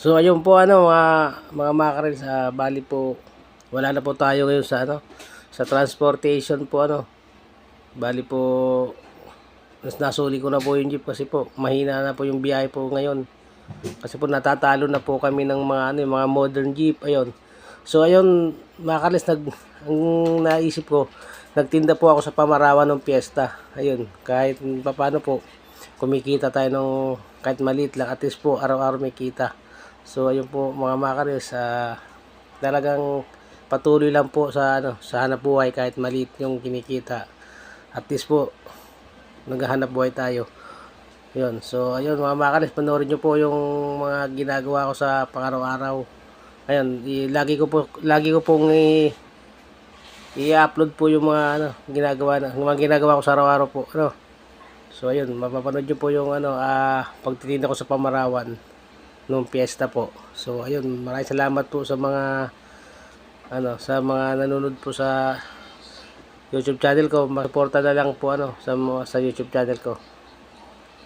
So ayun po ano mga mga makarel sa bali po wala na po tayo ngayon sa ano sa transportation po ano. Bali po mas nasuli ko na po yung jeep kasi po mahina na po yung biyahe po ngayon. Kasi po natatalo na po kami ng mga ano yung mga modern jeep ayun. So ayun mga nag ang naisip ko nagtinda po ako sa pamarawan ng piyesta. Ayun kahit paano po kumikita tayo ng kahit maliit lang at least po araw-araw may kita. So ayun po mga makares ah, talagang patuloy lang po sa ano sa hanap buhay kahit maliit yung kinikita. At least po naghahanap buhay tayo. Yun. So ayun mga makares panoorin niyo po yung mga ginagawa ko sa pang-araw-araw. Ayun, lagi ko po lagi ko pong i- i-upload po yung mga ano ginagawa na mga ginagawa ko sa araw-araw po. Ano? So ayun, mapapanood niyo po yung ano ah pagtitinda ko sa Pamarawan nung piyesta po. So ayun, maraming salamat po sa mga ano, sa mga nanonood po sa YouTube channel ko. Masuporta na lang po ano sa sa YouTube channel ko.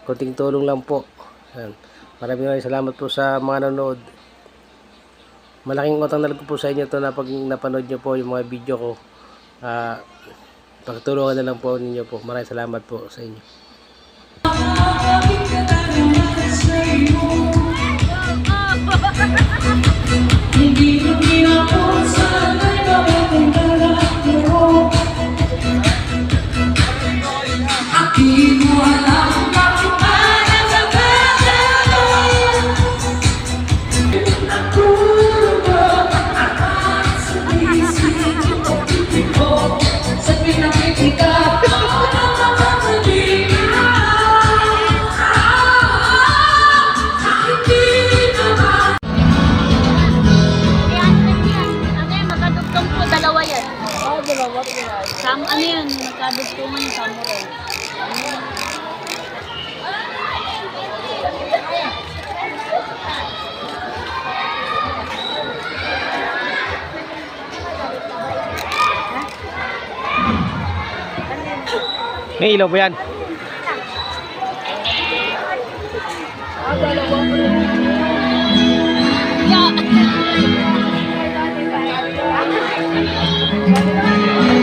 Kunting tulong lang po. Ayun. Maraming maraming salamat po sa mga nanonood. Malaking utang na loob po sa inyo to na pag napanood niyo po yung mga video ko. Ah, pagtulungan na lang po ninyo po. Maraming salamat po sa inyo. Ayan, ano yan, magkadugtong po, dalawa yan. Oo, dalawa. Sam, ano yan, May ilaw ba yan? Yeah.